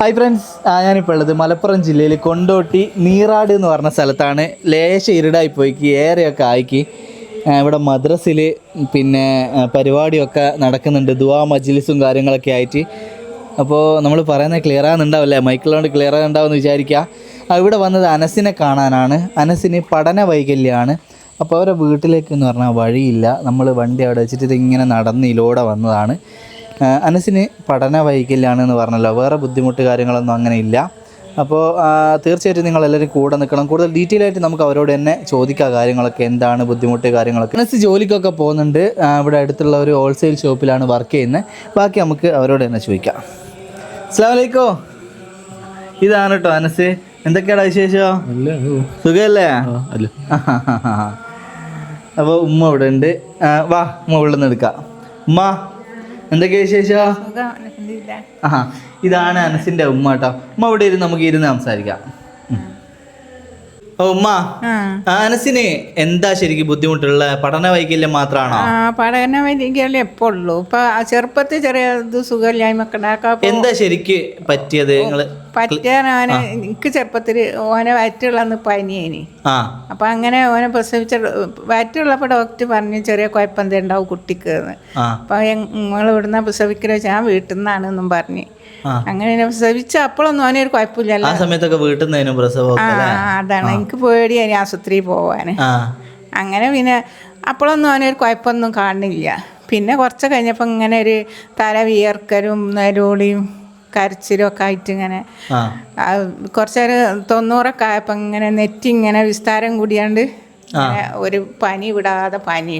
Hi friends ഞാനിപ്പോൾ ഉള്ളത് മലപ്പുറം ജില്ലയിൽ കൊണ്ടോട്ടി നീറാട് എന്ന് പറഞ്ഞ സ്ഥലത്താണ്. ലേശം ഇരുടായി പോയിക്ക് ഏറെയൊക്കെ ആയിക്കി. ഇവിടെ മദ്രസിൽ പിന്നെ പരിപാടിയൊക്കെ നടക്കുന്നുണ്ട്. ദുവാ മജ്ലിസും കാര്യങ്ങളൊക്കെ ആയിട്ട്. അപ്പോൾ നമ്മൾ പറയുന്നത് ക്ലിയർ ആകുന്നുണ്ടാവില്ലേ മൈക്കിളുകൊണ്ട് ക്ലിയർ ആകുന്നുണ്ടാവുമെന്ന് വിചാരിക്കുക ഇവിടെ വന്നത് അനസിനെ കാണാനാണ്. അനസിന് പഠന വൈകല്യമാണ് അപ്പോൾ അവരുടെ വീട്ടിലേക്ക് എന്ന് പറഞ്ഞാൽ വഴിയില്ല. നമ്മൾ വണ്ടി അവിടെ വെച്ചിട്ട് ഇതിങ്ങനെ നടന്ന് ഇതിലൂടെ വന്നതാണ്. അനസിന് പഠന വൈകല്യമാണെന്ന് പറഞ്ഞല്ലോ. വേറെ ബുദ്ധിമുട്ട് കാര്യങ്ങളൊന്നും അങ്ങനെ ഇല്ല അപ്പോൾ തീർച്ചയായിട്ടും നിങ്ങൾ എല്ലാവരും കൂടെ നിൽക്കണം. കൂടുതൽ ഡീറ്റെയിൽ ആയിട്ട് നമുക്ക് അവരോട് തന്നെ ചോദിക്കാം കാര്യങ്ങളൊക്കെ. എന്താണ് ബുദ്ധിമുട്ട് കാര്യങ്ങളൊക്കെ? അനസ് ജോലിക്കൊക്കെ പോകുന്നുണ്ട്. ഇവിടെ അടുത്തുള്ള ഒരു ഹോൾസെയിൽ ഷോപ്പിലാണ് വർക്ക് ചെയ്യുന്നത് ബാക്കി നമുക്ക് അവരോട് തന്നെ ചോദിക്കാം. അസ്സാം വലൈക്കോ ഇതാണ് കേട്ടോ അനസ്. എന്തൊക്കെയാടാ വിശേഷോ? സുഖമല്ലേ അപ്പോൾ ഉമ്മ ഇവിടെ ഉണ്ട് വാ ഉമ്മ ഉള്ളിൽ നിന്ന് എടുക്കാം. ഉമ്മ എന്തൊക്കെയാ വിശേഷം? ആ ഇതാണ് അനസിന്റെ ഉമ്മ കേട്ടോ ഉമ്മ ഇവിടെ ഇരുന്ന് നമുക്ക് ഇരുന്ന് സംസാരിക്കാം. ഓ ഉമ്മ. അനസിന് എന്താ ശരിക്കും ബുദ്ധിമുട്ടുള്ള പഠന വൈകല്യം മാത്രമാണോ പഠന വൈകല്യം എപ്പോഴുള്ളൂ ഇപ്പൊ ചെറുപ്പത്തിൽ ചെറിയ എന്താ ശരിക്ക് പറ്റിയത് നിങ്ങൾ? പറ്റാൻ ഓനെ എനിക്ക് ചെറുപ്പത്തിൽ ഓനെ വയറ്റുള്ളന്ന് പനിയേനി. അപ്പൊ അങ്ങനെ ഓനെ പ്രസവിച്ച വയറ്റുള്ളപ്പോ ഡോക്ടർ പറഞ്ഞു ചെറിയ കുഴപ്പം ഉണ്ടാവും കുട്ടിക്ക് അപ്പൊ നിങ്ങൾ ഇവിടുന്ന് പ്രസവിക്കലോ ഞാൻ വീട്ടിൽ നിന്നാണെന്നും പറഞ്ഞു. അങ്ങനെ പ്രസവിച്ച അപ്പോഴൊന്നും ഓനെ ഒരു കുഴപ്പമില്ലല്ലോ. ആ സമയത്തൊക്കെ വീട്ടിൽ അതാണ്. എനിക്ക് പേടിയായി ആശുപത്രിയിൽ പോവാന്. അങ്ങനെ പിന്നെ അപ്പോഴൊന്നും ഒരു കുഴപ്പമൊന്നും കാണുന്നില്ല. പിന്നെ കുറച്ച് കഴിഞ്ഞപ്പോൾ ഇങ്ങനെ ഒരു തല വിയർക്കലും നെരോളിയും കരച്ചിലും ഒക്കെ ആയിട്ട് ഇങ്ങനെ ആ. ആ, കുറച്ച് നേരം തൊണ്ണൂറൊക്കെ ആയപ്പോൾ ഇങ്ങനെ നെറ്റി ഇങ്ങനെ വിസ്താരം കൂടിയാണ്ട് ഒരു പനി വിടാതെ പനി.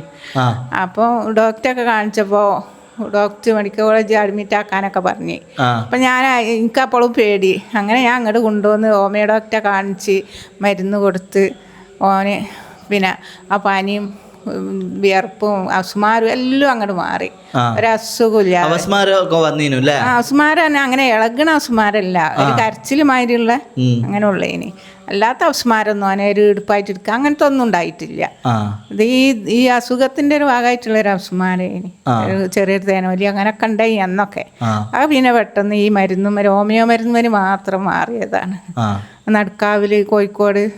അപ്പോൾ ഡോക്ടറൊക്കെ കാണിച്ചപ്പോൾ ഡോക്ടർ മെഡിക്കൽ കോളേജിൽ അഡ്മിറ്റ് ആക്കാനൊക്കെ പറഞ്ഞു. അപ്പം ഞാൻ എനിക്കപ്പോഴും പേടി. അങ്ങനെ ഞാൻ അങ്ങോട്ട് കൊണ്ടുവന്ന് ഹോമിയോ ഡോക്ടറെ കാണിച്ച് മരുന്ന് കൊടുത്ത് ഓന് പിന്നെ ആ പനിയും വിയർപ്പും അസുമാരും എല്ലാം അങ്ങോട്ട് മാറി. ഒരസുഖമില്ല. വന്നീനു അല്ലേ അസുമാരം അങ്ങനെ ഇളകണ അസുമാരല്ല. ഒരു കരച്ചിൽ മാതിരിയുള്ള. അങ്ങനെ ഉള്ളതിന് അല്ലാത്ത അസുമാരൊന്നും അങ്ങനെ ഒരു ഇടുപ്പായിട്ട് എടുക്കുക അങ്ങനത്തെ ഒന്നും ഉണ്ടായിട്ടില്ല. ഇത് ഈ ഈ അസുഖത്തിന്റെ ഒരു ഭാഗമായിട്ടുള്ള ഒരു അസുമാരേനി. ഒരു ചെറിയൊരു തേനോലി അങ്ങനെയൊക്കെ ഉണ്ടായി അന്നൊക്കെ. ആ. പിന്നെ പെട്ടെന്ന് ഈ മരുന്നും ഹോമിയോ മരുന്നിന് മാത്രം മാറിയതാണ്. നടുക്കാവിൽ കോഴിക്കോട്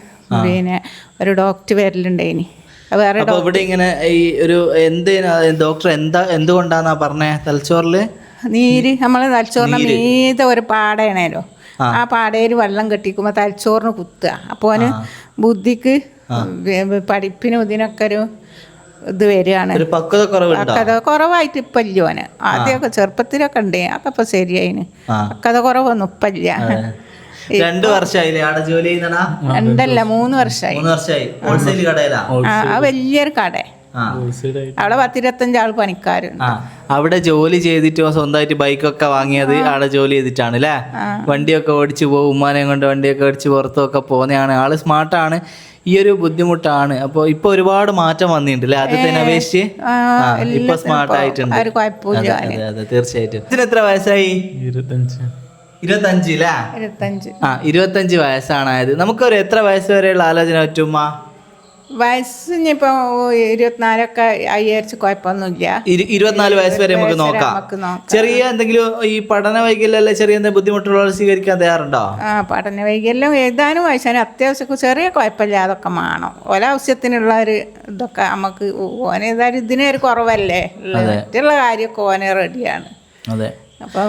പിന്നെ ഒരു ഡോക്ടർ വരലുണ്ടേനി അത് വേറെ അപ്പൊ ഇവിടെ ഇങ്ങനെ ഈ ഒരു എന്ത് ഡോക്ടർ എന്താ എന്തുകൊണ്ടാന്നാ പറഞ്ഞേ തലച്ചോറിൽ? നീര് നമ്മളെ തലച്ചോറിന് മീത ഒരു പാടയാണേലോ. ആ. പാടയിൽ വെള്ളം കെട്ടിക്കുമ്പോൾ തലച്ചോറിന് കുത്തുക. അപ്പോൾ അവന് ബുദ്ധിക്ക് പഠിപ്പിനും ഇതിനൊക്കെ ഒരു ഇത് വരികയാണ്. അക്കഥ കുറവായിട്ട് ഇപ്പം ഇല്ല ഓന്. ആദ്യമൊക്കെ ചെറുപ്പത്തിലൊക്കെ ഉണ്ടേ. അതൊക്കെ ഇപ്പം ശരിയായിന്. അക്കഥ കഥ കുറവൊന്നും ഇപ്പം ഇല്ല. രണ്ടു വർഷമായില്ലേ അവിടെ ജോലി ചെയ്യുന്നടാ? രണ്ടല്ല മൂന്ന് വർഷമായി മൂന്ന് വർഷമായി ഹോൾസെയിൽ കടയിലാ? ആ ആ വലിയൊരു കട ആ. അവിടെ പത്തിരുപത്തഞ്ച് ആൾ പണിക്കാരുണ്ട്. അവിടെ ജോലി ചെയ്തിട്ട് സ്വന്തമായിട്ട് ബൈക്കൊക്കെ വാങ്ങിയത് അവിടെ ജോലി ചെയ്തിട്ടാണ് അല്ലേ? വണ്ടിയൊക്കെ ഓടിച്ചു പോകും ഉമ്മാനെയും കൊണ്ട് വണ്ടിയൊക്കെ ഓടിച്ച് പുറത്തൊക്കെ പോകുന്നതാണ്. ആൾ സ്മാർട്ടാണ് ഈ ഒരു ബുദ്ധിമുട്ടാണ്. അപ്പൊ ഇപ്പൊ ഒരുപാട് മാറ്റം വന്നിട്ടുണ്ട് അല്ലേ? ആദ്യത്തെ അപേക്ഷിച്ച്? ഇപ്പൊ സ്മാർട്ട് ആയിട്ടുണ്ട്. തീർച്ചയായിട്ടും. ഇതിന് എത്ര വയസ്സായി? ഇരുപത്തഞ്ച് അല്ലേ ഇരുപത്തഞ്ച്. ആ ഇരുപത്തഞ്ച് വയസ്സാണ് ആയത് നമുക്കൊരു എത്ര വയസ്സ് വരെയുള്ള ആലോചന പറ്റുമ്മ വയസ്സ് ഇനിയിപ്പോ ഇരുപത്തിനാലൊക്കെ അയ്യാരിച്ച് കുഴപ്പമൊന്നുമില്ല. ഇരു- ഇരുപത്തിനാല് വയസ്സ് വരെ നമുക്ക് നോക്കാം. ചെറിയ എന്തെങ്കിലും ഈ പഠന വൈകല്യം ചെറിയ എന്തെങ്കിലും ബുദ്ധിമുട്ടുള്ളവർ സ്വീകരിക്കാൻ തയ്യാറുണ്ടോ? ആ പഠന വൈകല്യം എഴുതാനും വയസ്സാണ്. അത്യാവശ്യം ചെറിയ കുഴപ്പമില്ല അതൊക്കെ വേണം ഒരാവശ്യത്തിനുള്ള ഒരു ഇതൊക്കെ നമുക്ക് ഓനേതായാലും ഏതായാലും ഇതിനെ കുറവല്ലേ. മറ്റുള്ള കാര്യമൊക്കെ ഓനെ റെഡിയാണ് അതെ. അപ്പം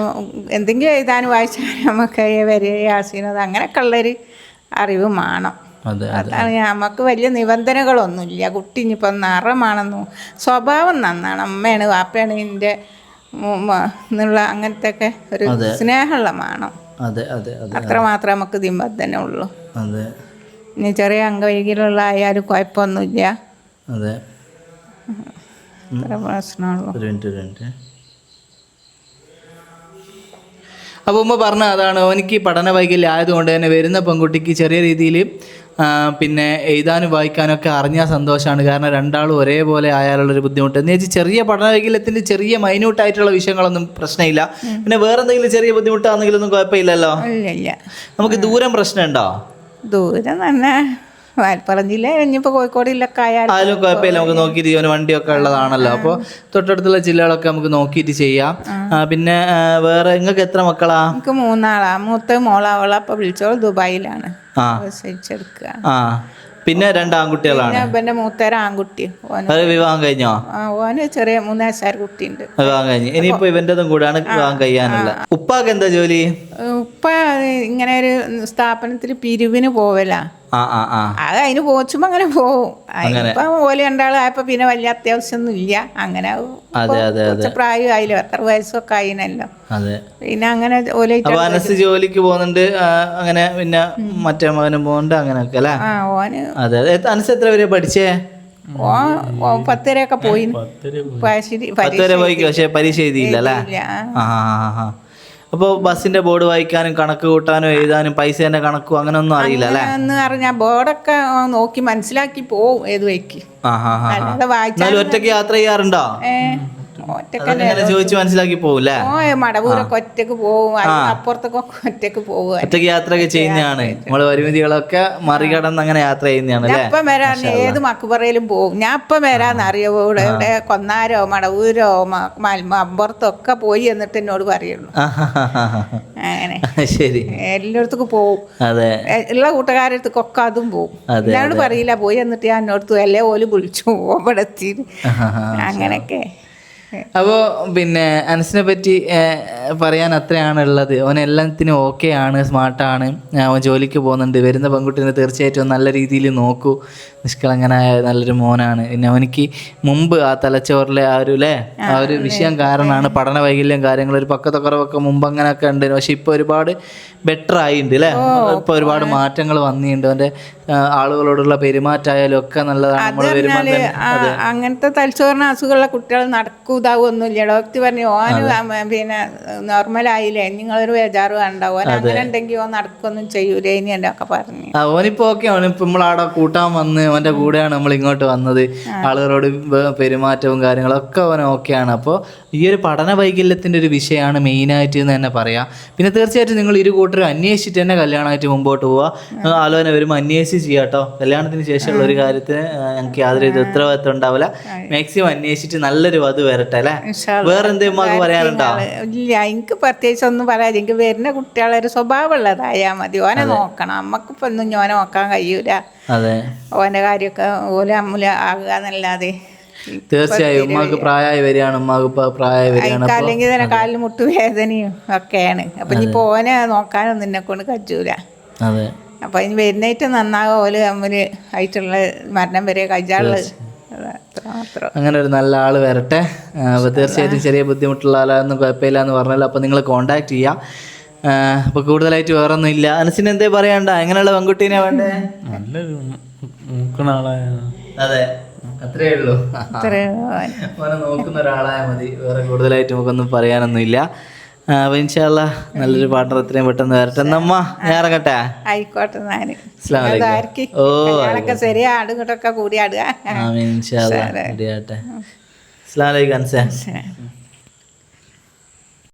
എന്തെങ്കിലും എഴുതാനും വായിച്ചാൽ നമുക്ക് വരെ ആസീനത് അങ്ങനെയൊക്കെ ഉള്ളൊരു അറിവ് വേണം. അതെ അതാണ് നമുക്ക് വലിയ നിബന്ധനകളൊന്നുമില്ല. കുട്ടി ഇനിയിപ്പം നിറമാണെന്നു സ്വഭാവം നന്നാണ്. അമ്മയാണ് വാപ്പയാണ് എന്റെ എന്നുള്ള അങ്ങനത്തെ ഒക്കെ ഒരു സ്നേഹമുള്ള വേണം അതെ അതെ അതെ അത്ര മാത്രമേ നമുക്ക് നിബന്ധന ഉള്ളൂ ഇനി ചെറിയ അംഗവൈകല്യമുള്ള ആയാലും കുഴപ്പമൊന്നുമില്ല. അതെ. പ്രശ്നമുള്ളൂ ഒരു മിനിറ്റ് ഒരു മിനിറ്റ് അപ്പോൾ ഉമ്മ പറഞ്ഞ അതാണ് എനിക്ക് പഠന വൈകല്യം ആയതുകൊണ്ട് തന്നെ വരുന്ന പെൺകുട്ടിക്ക് ചെറിയ രീതിയിൽ പിന്നെ എഴുതാനും വായിക്കാനും ഒക്കെ അറിഞ്ഞാൽ സന്തോഷമാണ്. കാരണം രണ്ടാളും ഒരേപോലെ ആയാലുള്ളൊരു ബുദ്ധിമുട്ട്. എന്ന് വെച്ചാൽ ചെറിയ പഠന വൈകല്യത്തിന്റെ ചെറിയ മൈന്യൂട്ടായിട്ടുള്ള വിഷയങ്ങളൊന്നും പ്രശ്നമില്ല. പിന്നെ വേറെ എന്തെങ്കിലും ചെറിയ ബുദ്ധിമുട്ടാണെങ്കിലൊന്നും കുഴപ്പമില്ലല്ലോ? നമുക്ക് ദൂരം പ്രശ്നമുണ്ടോ? ദൂരം തന്നെ. മലപ്പുറം ജില്ല ഇനിയിപ്പോൾ കോഴിക്കോട് ജില്ലൊക്കെ ആയാലും അതിലും കുഴപ്പമില്ല. നമുക്ക് നോക്കിയിട്ട് ചെയ്യാൻ വണ്ടിയൊക്കെ ഉള്ളതാണല്ലോ. അപ്പോൾ തൊട്ടടുത്തുള്ള ജില്ലകളൊക്കെ നമുക്ക് നോക്കിയിട്ട് ചെയ്യാം. ആ, പിന്നെ ആ, വേറെ നിങ്ങൾക്ക് എത്ര മക്കളാ? എനിക്ക് മൂന്നാളാ. മൂത്ത മോളാവള അപ്പോൾ വിളിച്ചോൾ ദുബായിലാണ്. ആ. പ്രസവിച്ചെടുക്കുക ആ. പിന്നെ രണ്ട് ആൺകുട്ടികളാണ്. പിന്നെ ഇവന്റെ മൂത്തേര ആൺകുട്ടി. ഓന് അത് വിവാഹം കഴിഞ്ഞോ? ആ, ഓന് ചെറിയ മൂന്ന് വയസ്സായ കുട്ടിയുണ്ട്. വിവാഹം കഴിഞ്ഞു. ഇനിയിപ്പോ ഇവന്റേതും കൂടാണ് വിവാഹം കഴിയാനുള്ള ഉപ്പാക്ക് എന്താ ജോലി? ഉപ്പ ഇങ്ങനെ ഒരു സ്ഥാപനത്തിൽ പിരിവിന് പോവലാ. അത് അതിന് പോച്ചുമ്പോ അങ്ങനെ പോവും. ഇപ്പൊ ഓൽ രണ്ടാളായപ്പോ പിന്നെ വലിയ അത്യാവശ്യമൊന്നും ഇല്ല. അങ്ങനെ പ്രായം ആയില്ലോ? എത്ര വയസ്സൊക്കെ ആയിനല്ലോ. അതെ. പിന്നെ അങ്ങനെ ഓല ജോലിക്ക് പോകുന്നുണ്ട് അങ്ങനെ പിന്നെ മറ്റേ മകനും പോകുന്നുണ്ട് അങ്ങനെയൊക്കെ അല്ലേ? ആ ഓന് അതെ അനസ് എത്ര വരെ പഠിച്ചേ? ഓ പത്തരയൊക്കെ പോയി. പോയിക്കോ? പക്ഷെ പരീക്ഷ എഴുതിയില്ല അല്ലേ? ആ. അപ്പോൾ ബസ്സിന്റെ ബോർഡ് വായിക്കാനും കണക്ക് കൂട്ടാനും എഴുതാനും പൈസേന്റെ കണക്കും അങ്ങനെ ഒന്നും അറിയില്ല അല്ലേ? എന്ന് പറഞ്ഞാൽ ബോർഡൊക്കെ നോക്കി മനസ്സിലാക്കി പോവും ഏത് വഴിക്ക് ഒറ്റയ്ക്ക് അല്ലാതെ വായിച്ചാൽ ഒറ്റയ്ക്ക് യാത്ര ചെയ്യാറുണ്ടോ? ചോദിച്ച് മനസ്സിലാക്കി പോകൂല്ലേ മടവൂരൊക്കെ ഒറ്റയ്ക്ക് അതിന് അപ്പുറത്തൊക്കെ ഒറ്റയ്ക്ക് പോവുക ഒറ്റയ്ക്ക് യാത്രയൊക്കെ ചെയ്യുന്നതാണ്. നമ്മൾ പരിമിതികളൊക്കെ മറികടന്ന് അങ്ങനെ യാത്ര ചെയ്യുന്നതാണ് ഇപ്പം വരാൻ ഏത് മക്കുപറയിലും പോകും ഞാൻ ഇപ്പം വരാന്ന് അറിയോ? ഇവിടെ ഇവിടെ കൊന്നാരോ മടവൂരോ അമ്പുറത്തൊക്കെ പോയി എന്നിട്ട് എന്നോട് പറയുള്ളൂ. അങ്ങനെ. ശരി. എല്ലായിടത്തേക്കും പോവും. അതെ. ഉള്ള കൂട്ടുകാരടുത്തൊക്കെ അതും പോവും. എന്നോട് പറയില്ല പോയി എന്നിട്ട് ഞാൻ എന്നോടത്ത് അല്ലേ ഓൽ വിളിച്ചു എത്തി അങ്ങനെയൊക്കെ. അപ്പോൾ പിന്നെ അനസിനെ പറ്റി പറയാൻ അത്രയാണ് ഉള്ളത് അവൻ എല്ലാത്തിനും ഓക്കെ ആണ് സ്മാർട്ടാണ് അവൻ ജോലിക്ക് പോകുന്നുണ്ട്. വരുന്ന പെൺകുട്ടീനെ തീർച്ചയായിട്ടും നല്ല രീതിയിൽ നോക്കൂ. നിഷ്കളങ്കനായ നല്ലൊരു മോനാണ്. പിന്നെ അവനിക്ക് മുമ്പ് ആ തലച്ചോറിലെ ആ ഒരു അല്ലേ ആ ഒരു വിഷയം കാരണമാണ് പഠന വൈകല്യം കാര്യങ്ങൾ ഒരു പക്കത്തക്കുറവൊക്കെ മുമ്പ് അങ്ങനെയൊക്കെ ഉണ്ട്. പക്ഷെ ഇപ്പോൾ ഒരുപാട് ബെറ്റർ ആയിട്ടുണ്ട് അല്ലേ ഇപ്പോൾ ഒരുപാട് മാറ്റങ്ങൾ വന്നിട്ടുണ്ട്. അവന്റെ ആ, ആളുകളോടുള്ള പെരുമാറ്റമായാലും ഒക്കെ നല്ലതാണ്. വരുമ്പോൾ തന്നെ അങ്ങനത്തെ തലച്ചോറിന് അസുഖമുള്ള കുട്ടികൾ നടക്കൂതാവൊന്നുമില്ല ഡോക്ടർ പറഞ്ഞു ഓന് പിന്നെ നോർമലായില്ലേ? നിങ്ങളൊരു ബേജാറ് വേണ്ട. ഓൻ അങ്ങനെ ഉണ്ടെങ്കിൽ ഓൻ നടക്കൊന്നും ചെയ്യൂലേ ഇനി എന്റെ ഒക്കെ പറഞ്ഞു. ആ, ഓനിപ്പോ ഓക്കെ. ഓനിപ്പോ നമ്മളവിടെ കൂട്ടാൻ വന്ന് ഓന്റെ കൂടെയാണ് നമ്മൾ ഇങ്ങോട്ട് വന്നത്. ആളുകളോട് വ- പെരുമാറ്റവും കാര്യങ്ങളൊക്കെ അവൻ ആണ്. അപ്പോൾ ഈ ഒരു പഠന വൈകല്യത്തിന്റെ ഒരു വിഷയമാണ് മെയിനായിട്ട് എന്ന് തന്നെ പറയാം. പിന്നെ തീർച്ചയായിട്ടും നിങ്ങൾ ഇരു കൂട്ടരും അന്വേഷിച്ചിട്ട് തന്നെ കല്യാണമായിട്ട് മുമ്പോട്ട് പോവുക ആലോചന വരുമ്പോൾ അന്വേഷിച്ച് ചെയ്യാം കേട്ടോ കല്യാണത്തിന് ശേഷമുള്ള ഒരു കാര്യത്തിന് ഞങ്ങൾക്ക് യാതൊരു ഇത് ഉത്തരവാദിത്വം ഉണ്ടാവില്ല. മാക്സിമം അന്വേഷിച്ചിട്ട് നല്ലൊരു വധു വരട്ടെ അല്ലേ? വേറെ എന്തെങ്കിലും പറയാനുണ്ടോ? ഇല്ല എനിക്ക് പ്രത്യേകിച്ച് ഒന്നും പറയാതെ. എനിക്ക് വരുന്ന കുട്ടികളെ ഒരു സ്വഭാവമുള്ളതായാൽ മതി. ഓനെ നോക്കണം. അമ്മക്കിപ്പോൾ ഒന്നും ഓനെ നോക്കാൻ കഴിയൂല. അതെ. ഓന്റെ കാര്യമൊക്കെ ഓല അമ്മൂല ആകുക എന്നല്ലാതെ. തീർച്ചയായും ഉമ്മാക്ക് പ്രായമായി വരികയാണ്. ഉമ്മാക്ക് പ്രായമായി വരികയാണ്. അല്ലെങ്കിൽ തന്നെ കാലിൽ മുട്ടുവേദനയും ഒക്കെയാണ്. അപ്പൊ ഇനി പോനെ നോക്കാനൊന്നും എന്നെ കൊണ്ട് കജൂല അതെ. അപ്പം ഇനി വരുന്നേറ്റ് നന്നാകും ഓൽ തമ്മിൽ ആയിട്ടുള്ള മരണം വരെ കഴിച്ചാളുള്ളത് അത്ര അങ്ങനെ ഒരു നല്ല ആൾ വരട്ടെ. അപ്പോൾ തീർച്ചയായിട്ടും ചെറിയ ബുദ്ധിമുട്ടുള്ള ആളാണെന്ന് കുഴപ്പമില്ല എന്ന് പറഞ്ഞാൽ അപ്പോൾ നിങ്ങൾ കോണ്ടാക്ട് ചെയ്യാം. അപ്പോൾ കൂടുതലായിട്ട് വേറെ ഒന്നും ഇല്ല. അനസിന് എന്തേ പറയണ്ട എങ്ങനെയുള്ള പെൺകുട്ടീനെ വേണ്ടേ? നല്ലൊരു നോക്കണ ആളായ അതെ. അത്രേ ഉള്ളൂ. നോക്കുന്ന ഒരാളായ മതി. വേറെ കൂടുതലായിട്ട് നമുക്കൊന്നും പറയാനൊന്നും ഇല്ല അപ്പോൾ ഇൻഷാല്ല നല്ലൊരു പാർട്ണർ എത്രയും പെട്ടെന്ന് വരട്ടെ. അമ്മ ഞാൻ ഇറങ്ങട്ടെ? ആയിക്കോട്ടെ ഞാൻ. ഓ ശരിയാ കൂടി ആടുക ഇൻഷാല്ല അൻസേ.